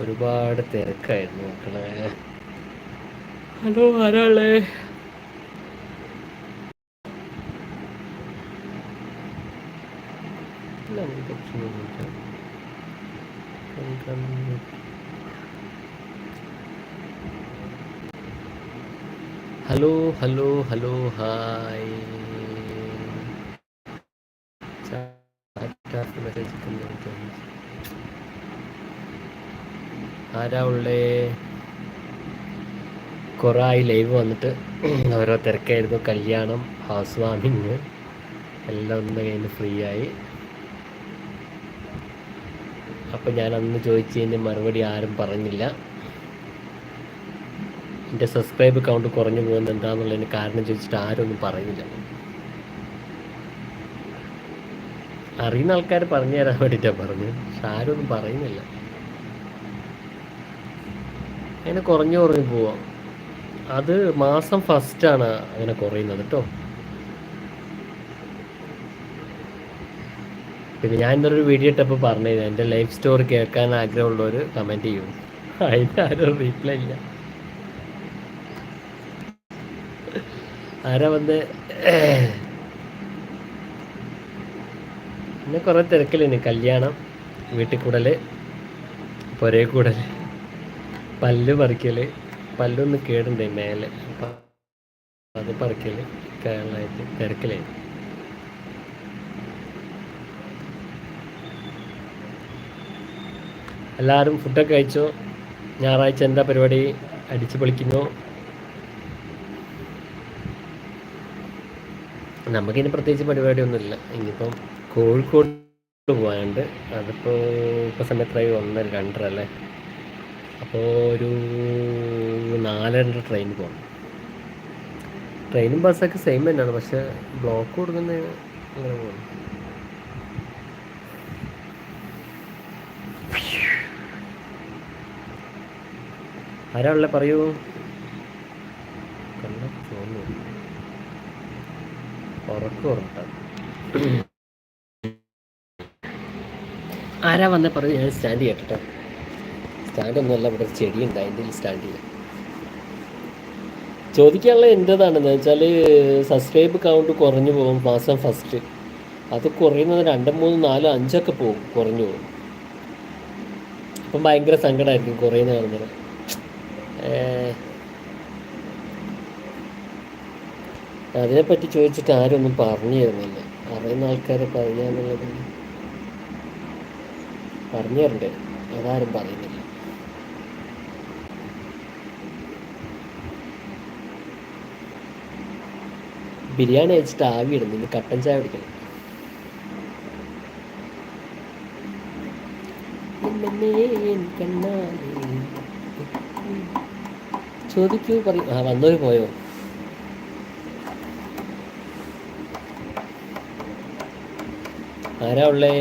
ഒരുപാട് തിരക്കായിരുന്നു മക്കളെ. Hello ആരാളെ hello hello hello hi message ആരാ ഉള്ളേ? കുറേ ആയി ലൈവ് വന്നിട്ട് ഓരോ തിരക്കായിരുന്നു. കല്യാണം ഹൗസ് വാമിങ് എല്ലാം ഒന്ന് കഴിഞ്ഞ് ഫ്രീ ആയി. അപ്പം ഞാൻ അന്ന് ചോദിച്ചതിന്റെ മറുപടി ആരും പറഞ്ഞില്ല. എന്റെ സബ്സ്ക്രൈബ് കൗണ്ട് കുറഞ്ഞു പോകുന്നത് എന്താണെന്നുള്ളതിന് കാരണം ചോദിച്ചിട്ട് ആരും ഒന്നും പറയുന്നില്ല. അറിയുന്ന ആൾക്കാർ പറഞ്ഞു തരാൻ വേണ്ടിയിട്ടാണ് പറഞ്ഞു പക്ഷെ ആരും ഒന്നും പറയുന്നില്ല. അങ്ങനെ കുറഞ്ഞു കുറഞ്ഞു പോവാം. അത് മാസം ഫസ്റ്റാണ് അങ്ങനെ കുറയുന്നത് കേട്ടോ പിന്നെ ഞാൻ ഇന്നൊരു വീഡിയോ ഇട്ടപ്പോൾ പറഞ്ഞു എന്റെ ലൈഫ് സ്റ്റോറി കേൾക്കാൻ ആഗ്രഹമുള്ളവർ കമന്റ് ചെയ്യും. അതിന് ആരും റീപ്ലൈ ഇല്ല. ആരാ വന്ന്? പിന്നെ കുറേ തിരക്കില്ലേ കല്യാണം വീട്ടിൽ കൂടൽ പുരേ കൂടൽ പല്ല് പറിക്കൽ പല്ലൊന്ന് കേടുണ്ടേ മേലെ? അപ്പം അത് പറിക്കൽ കേരളമായിട്ട് തിരക്കിലായി എല്ലാവരും ഫുഡൊക്കെ കഴിച്ചോ? ഞായറാഴ്ച എന്താ പരിപാടി? അടിച്ചു പൊളിക്കുന്നു. നമുക്കിനി പ്രത്യേകിച്ച് പരിപാടിയൊന്നുമില്ല. ഇനിയിപ്പം കോഴിക്കോട് പോകാനുണ്ട് അതിപ്പോൾ ഇപ്പോൾ സമയത്തായി ഒന്നര രണ്ടര അല്ലേ? അപ്പോൾ ഒരു നാലര ട്രെയിൻ പോകണം ട്രെയിനും ബസ്സൊക്കെ സെയിം തന്നെയാണ് പക്ഷെ ബ്ലോക്ക് കൊടുക്കുന്ന അങ്ങനെ പോകണം ആരാണല്ലേ പറയൂ? ആരാ വന്നേ പറയൂ ഞാൻ സ്റ്റാൻഡ് ചെയ്യട്ടെ സ്റ്റാൻഡ് ഒന്നുമല്ല ഇവിടെ ചെടി ഉണ്ട് അതിന്റെ സ്റ്റാൻഡില്ല ചോദിക്കാനുള്ള എന്റെതാണെന്ന് വെച്ചാൽ സബ്സ്ക്രൈബ് കൗണ്ട് കുറഞ്ഞു പോകും മാസം ഫസ്റ്റ് അത് കുറയുന്നത് രണ്ട് മൂന്ന് നാല് അഞ്ചൊക്കെ പോകും കുറഞ്ഞു പോകും. അപ്പം ഭയങ്കര സങ്കടമായിരിക്കും കുറയുന്ന കാണുന്നത്. അതിനെപ്പറ്റി ചോദിച്ചിട്ട് ആരും ഒന്നും പറഞ്ഞു തരുന്നില്ല. അറിയുന്ന ആൾക്കാരെ പറയാന്നുള്ളത് പറഞ്ഞു തരണ്ടേ അതാരും പറയുന്നില്ല. ബിരിയാണി കഴിച്ചിട്ട് ആവി ഇടുന്നു. ഇനി കട്ടൻ ചായ കുടിക്കണം. ചോദിക്കൂ പറയും. ആ വന്നവര് പോയോ? ആരാ ഉള്ളേ?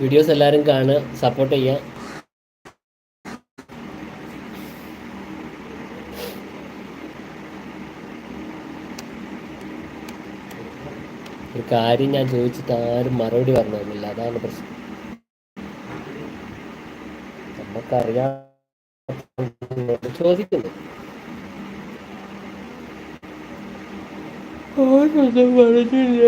വീഡിയോസ് എല്ലാവരും കാണുക സപ്പോർട്ട് ചെയ്യുക. ഒരു കാര്യം ഞാൻ ചോദിച്ചിട്ട് ആരും മറുപടി പറഞ്ഞു തന്നില്ല അതാണ് പ്രശ്നം. നമുക്കറിയാം. ചോദിക്കുന്നു. പറഞ്ഞില്ല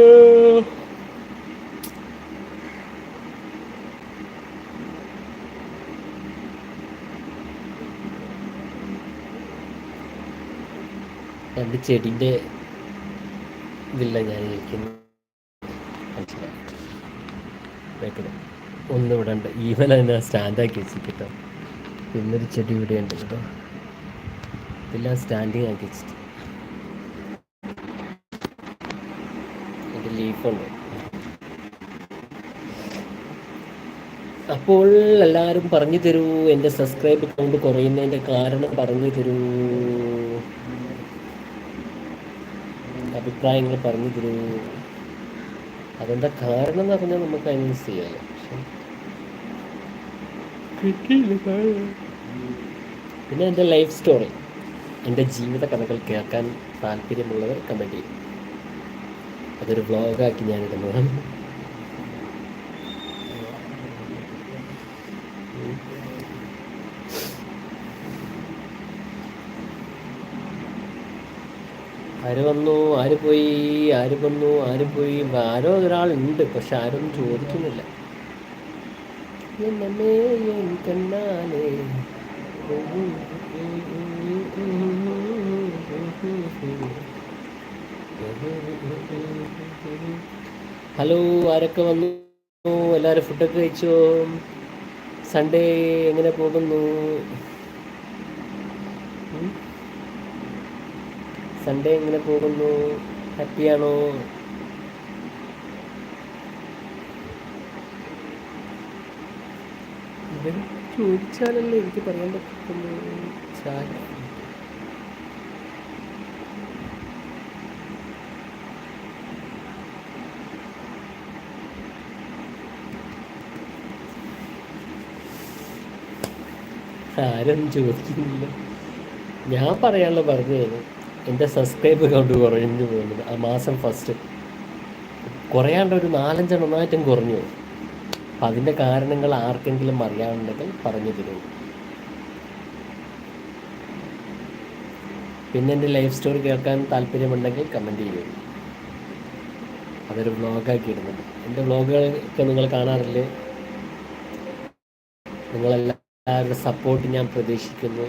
രണ്ട് ചെടിന്റെ ഇതില്ല ഞാൻ ഇരിക്കുന്നത് മനസ്സിലായി. ഒന്ന് ഇവിടെ ഉണ്ട്. ഈവൻ അതിനെ സ്റ്റാൻഡാക്കി വെച്ചിട്ടോ പിന്നൊരു ചെടി ഇവിടെ ഉണ്ട് കേട്ടോ. ഇതെല്ലാം സ്റ്റാൻഡിങ് ആക്കി വെച്ചിട്ട്. ലീഫുണ്ട്. അപ്പോൾ എല്ലാവരും പറഞ്ഞു തരൂ. എന്റെ സബ്സ്ക്രൈബ് കൗണ്ട് കുറയുന്നതിന്റെ കാരണം പറഞ്ഞു തരൂ. അഭിപ്രായങ്ങൾ പറഞ്ഞു തരൂ അതെന്താ കാരണം എന്ന് പറഞ്ഞാൽ നമുക്ക് അതിനനുസരിച്ച് ചെയ്യാമല്ലോ പിന്നെ എന്റെ ലൈഫ് സ്റ്റോറി എന്റെ ജീവിത കഥകൾ കേൾക്കാൻ താല്പര്യമുള്ളവർ കമന്റ് ചെയ്യും. അതൊരു വ്ളോഗാക്കി ഞാൻ ആര് വന്നു? ആര് പോയി? ആര് വന്നു? ആര് പോയി? ആരോ ഒരാളുണ്ട് പക്ഷെ ആരും ചോദിക്കുന്നില്ല. ഹലോ ആരൊക്കെ വന്നു? എല്ലാവരും ഫുഡൊക്കെ കഴിച്ചോ? സൺഡേ എങ്ങനെ പോകുന്നു? സൺഡേ എങ്ങനെ പോകുന്നു? ഹാപ്പിയാണോ ഇവർ ചോദിച്ചാലല്ലേ എനിക്ക് പറയാൻ പറ്റുള്ളൂ ആരും ചോദിക്കുന്നില്ല. ഞാൻ പറയാനുള്ള പറഞ്ഞു കഴിഞ്ഞു എന്റെ സബ്സ്ക്രൈബ് കൗണ്ട് കുറഞ്ഞു പോകുന്നത് ആ മാസം ഫസ്റ്റ് കുറയാണ്ട് ഒരു നാലഞ്ചെണ്ണമായിട്ടും കുറഞ്ഞു പോകും അപ്പം അതിന്റെ കാരണങ്ങൾ ആർക്കെങ്കിലും അറിയാവുന്നതെങ്കിൽ പറഞ്ഞു തരും. പിന്നെ എന്റെ ലൈഫ് സ്റ്റോറി കേൾക്കാൻ താല്പര്യമുണ്ടെങ്കിൽ കമന്റ് ചെയ്യും. അതൊരു വ്ളോഗാക്കി ഇടുന്നത് എന്റെ വ്ളോഗുകളൊക്കെ നിങ്ങൾ കാണാറില്ലേ? നിങ്ങളെല്ലാവരുടെ സപ്പോർട്ട് ഞാൻ പ്രതീക്ഷിക്കുന്നു.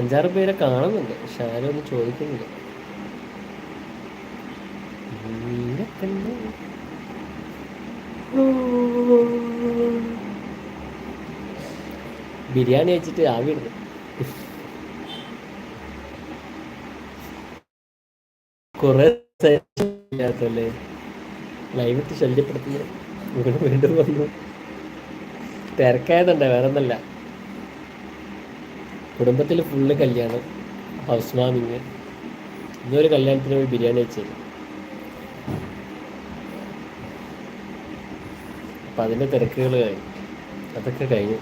അഞ്ചാറ് പേരെ കാണുന്നുണ്ട്. പക്ഷെ ആരും ഒന്നും ചോദിക്കുന്നില്ല ബിരിയാണി വെച്ചിട്ട് ആവി ഇടുന്നു കുറെ ഇല്ലാത്തല്ലേ ലൈവിട്ട് വീണ്ടും വീണ്ടും വന്നു. തിരക്കായതുണ്ടേ വേറെ ഒന്നല്ല കുടുംബത്തിൽ ഫുള്ള് കല്യാണം ഹൗസ് വാമിങ് ഇന്നൊരു കല്യാണത്തിന് പോയി ബിരിയാണി വെച്ചില്ല അപ്പം അതിന്റെ തിരക്കുകൾ കഴിഞ്ഞു. അതൊക്കെ കഴിഞ്ഞു.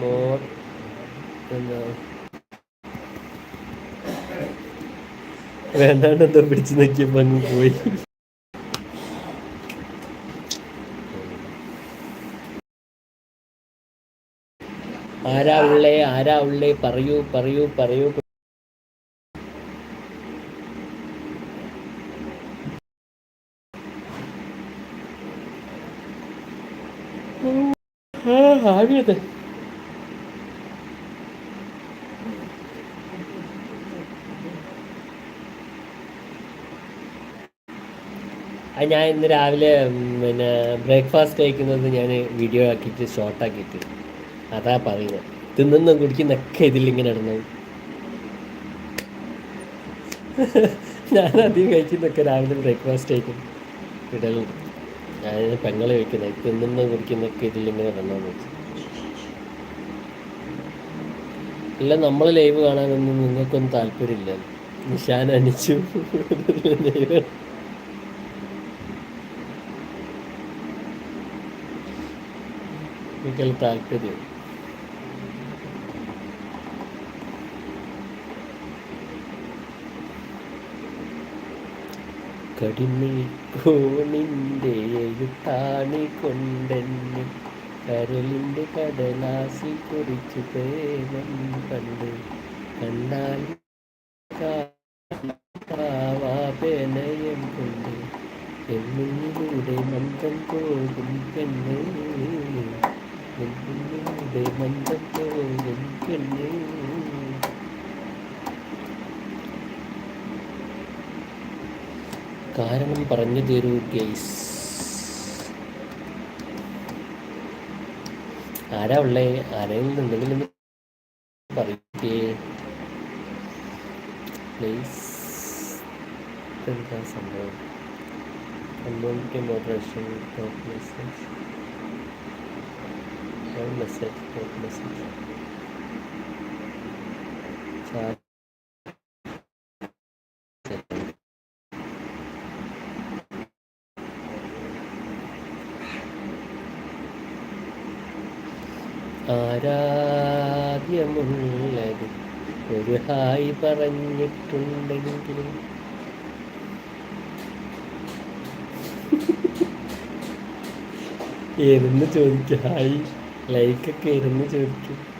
മോർ എന്താ? വേണ്ടാണ്ട് എന്തോ പിടിച്ചു നോക്കിയപ്പോൾ അങ്ങ് പോയി. ആരാ ഉള്ളേ ആരാ ഉള്ളേ പറയൂ പറയൂ പറയൂ. ആവിയത് അത് ഞാൻ ഇന്ന് രാവിലെ പിന്നെ ബ്രേക്ക്ഫാസ്റ്റ് കഴിക്കുന്നത് ഞാൻ വീഡിയോ ആക്കിയിട്ട് ഷോർട്ടാക്കിയിട്ട് അതാ പറയുന്നത്. തിന്നുന്ന കുടിക്കുന്നൊക്കെ ഇതിലിങ്ങനെ ഇടുന്നത് ഞാൻ അധികം കഴിക്കുന്നൊക്കെ രാവിലെ ബ്രേക്ക്ഫാസ്റ്റ് കഴിക്കും ഇടലുണ്ട് ഞാൻ പെങ്ങൾ കഴിക്കുന്നത് തിന്നുന്ന കുടിക്കുന്നൊക്കെ ഇതിലിങ്ങനെ ഇടണമെന്ന് വെച്ചു. അല്ല നമ്മൾ ലൈവ് കാണാനൊന്നും നിങ്ങൾക്കൊന്നും താല്പര്യമില്ല. നിഷാൻ എനിക്കതിൽ താല്പര്യം കടിമീക്കോണിന്റെ എഴുത്താണി കൊണ്ടെന്നെ കരലിന്റെ കടലാസിൽ കുറിച്ചു പ്രേമം കണ്ട്. കണ്ടാൽ കാവാപനയം കൊണ്ട് എമ്മിലൂടെ മന്ദം പോകും പെണ്ണ് എമ്മിലൂടെ മന്ദം പോകും പെണ്ണേ കാരണം പറഞ്ഞു തരൂ ഗൈസ് ആരാ ഉള്ളേ? ആരെങ്കിലും എന്തെങ്കിലും പറയേ സംഭവം? മെസ്സേജ് മെസ്സേജ് ഒരു ഹായ് പറഞ്ഞിട്ടുണ്ടെങ്കിലും. ഇരുന്ന് ചോദിക്കും? ഹായ്. ലൈക്കൊക്കെ ഇരുന്ന് ചോദിക്കും?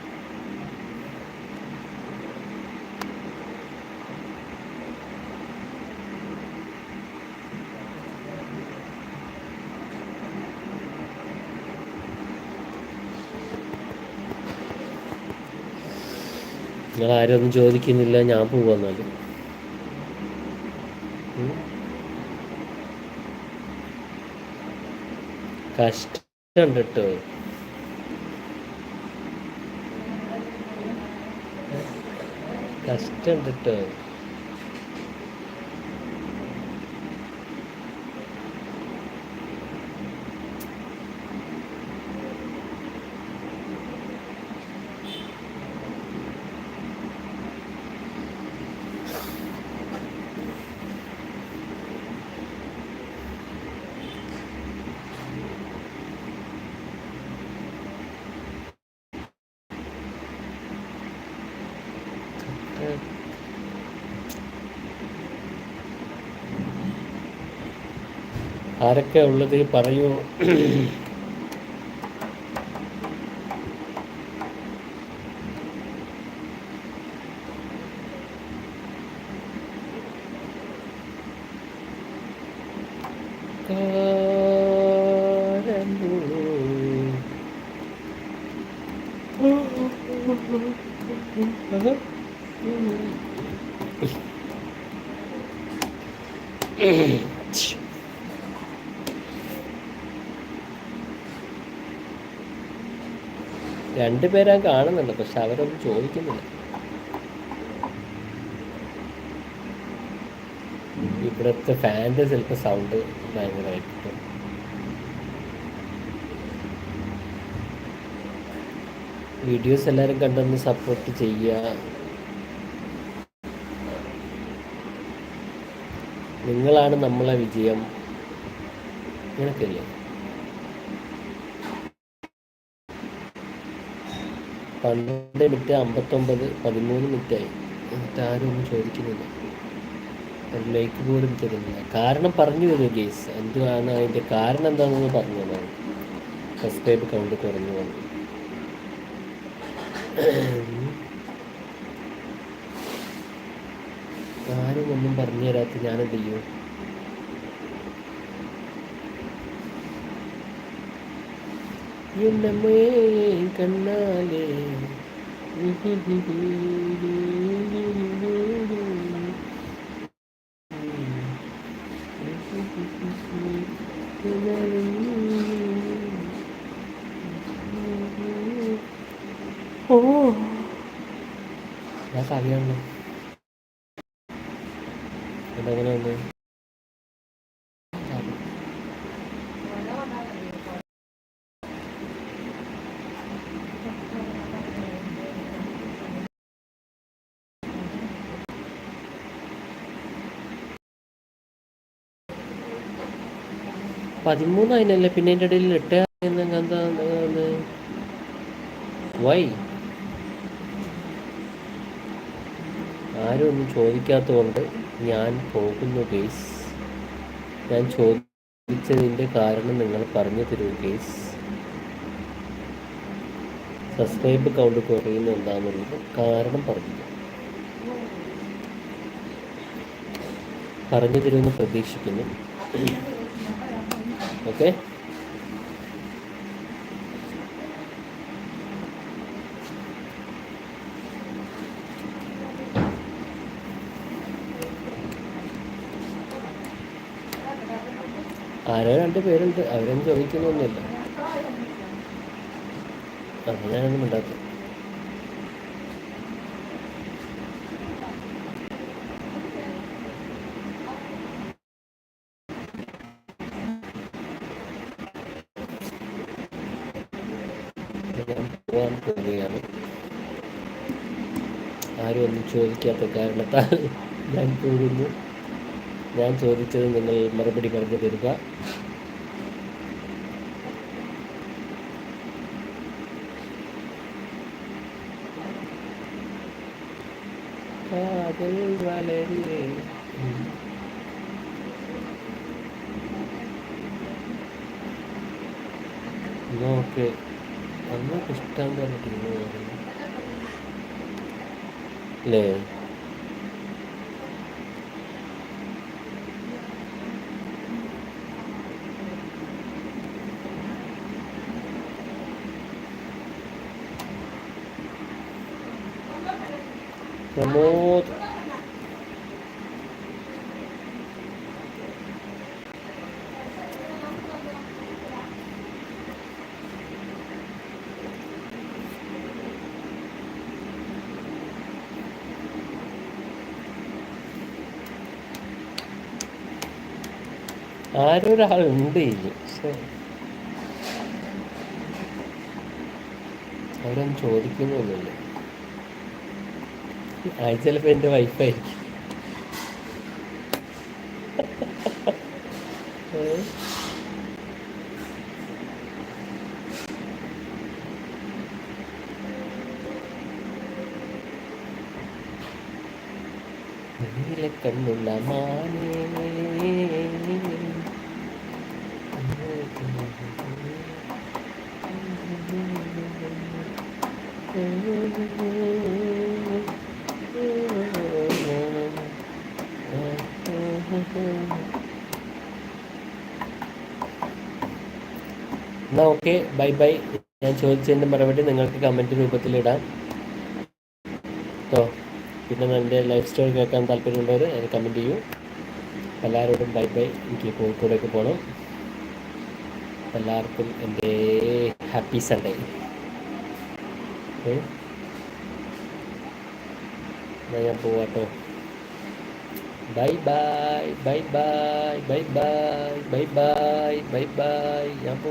നിങ്ങൾ ആരും ചോദിക്കുന്നില്ല ഞാൻ പോവാന്നാലും കഷ്ടമുണ്ട് കേട്ടോ കഷ്ടമുണ്ട് കേട്ടോ ആരൊക്കെ ഉള്ളത് പറയൂ. രണ്ടുപേരാ കാണുന്നുണ്ട് പക്ഷെ അവരൊന്നും ചോദിക്കുന്നില്ല. ഇവിടുത്തെ ഫാന്റെ ചിലപ്പോൾ സൗണ്ട് ഭയങ്കരമായിട്ട് വീഡിയോസ് എല്ലാവരും കണ്ടൊന്ന് സപ്പോർട്ട് ചെയ്യുക. നിങ്ങളാണ് നമ്മളെ വിജയം. ഇങ്ങനൊക്കെയല്ലേ പന്ത്രണ്ട് മിനിറ്റ് അമ്പത്തൊമ്പത് പതിമൂന്ന് മിനിറ്റായി എന്നിട്ട് ആരും ഒന്നും ചോദിക്കുന്നില്ല. ഒരു ലൈക്ക് പോലും തരുന്നില്ല. കാരണം പറഞ്ഞു തരും ഗേസ് എന്തുവാണ് അതിന്റെ കാരണം എന്താണെന്ന് പറഞ്ഞു തന്നാണ് സബ്സ്ക്രൈബ് കൗണ്ട് കുറഞ്ഞു വന്നു ആരും ഒന്നും പറഞ്ഞു തരാത്ത ഞാനെന്ത് ചെയ്യും? என்னமே கண்ணாலே Oh. Đã xài đi không nè. Đây đây đây ഉണ്ട് പതിമൂന്നായിനല്ലേ പിന്നെ എന്റെ ഇടയിൽ എട്ട് വൈ. ആരും ഒന്നും ചോദിക്കാത്തതുകൊണ്ട് ഞാൻ പോകുന്നു കേസ് ഞാൻ ചോദിച്ചതിന്റെ കാരണം നിങ്ങൾ പറഞ്ഞു തരൂ കേസ് സബ്സ്ക്രൈബ് കൗണ്ട് കുറയുന്നു എന്താണെന്നുള്ളത് കാരണം പറഞ്ഞു പറഞ്ഞു തരുമെന്ന് പ്രതീക്ഷിക്കുന്നു. ഓക്കെ? ആരോ രണ്ട് പേരുണ്ട്. അവരൊന്നും ചോദിക്കുന്നൊന്നുമില്ല. അത് ഞാനൊന്നും ചോദിക്കാത്ത കാരണത്താൽ ഞാൻ പോകുന്നു. ഞാൻ ചോദിച്ചത് നിങ്ങൾ മറുപടി പറഞ്ഞു തരിക. ഇഷ്ടം പറഞ്ഞിട്ടില്ല. เลย ആരോ ഒരാളുണ്ട് ഇനി അവരൊന്നും ചോദിക്കുന്നൊന്നുമില്ല അത് ചിലപ്പോ എന്റെ വൈഫായിരിക്കും നീല കണ്ണുള്ള മാനേ എന്നാൽ ഓക്കെ ബൈ ബൈ. ഞാൻ ചോദിച്ചതിന്റെ മറുപടി നിങ്ങൾക്ക് കമന്റ് രൂപത്തിലിടാം കേട്ടോ പിന്നെ എന്റെ ലൈഫ് സ്റ്റോറി കേൾക്കാൻ താല്പര്യമുള്ളവർ അത് കമന്റ് ചെയ്യൂ. എല്ലാവരോടും ബൈ ബൈ. എനിക്ക് കോഴിക്കോടേക്ക് പോകണം എല്ലാവർക്കും എന്റെ happy Sunday Okay. Gaya po ito. Bye-bye, bye-bye, bye-bye, bye-bye, bye-bye. Yan po.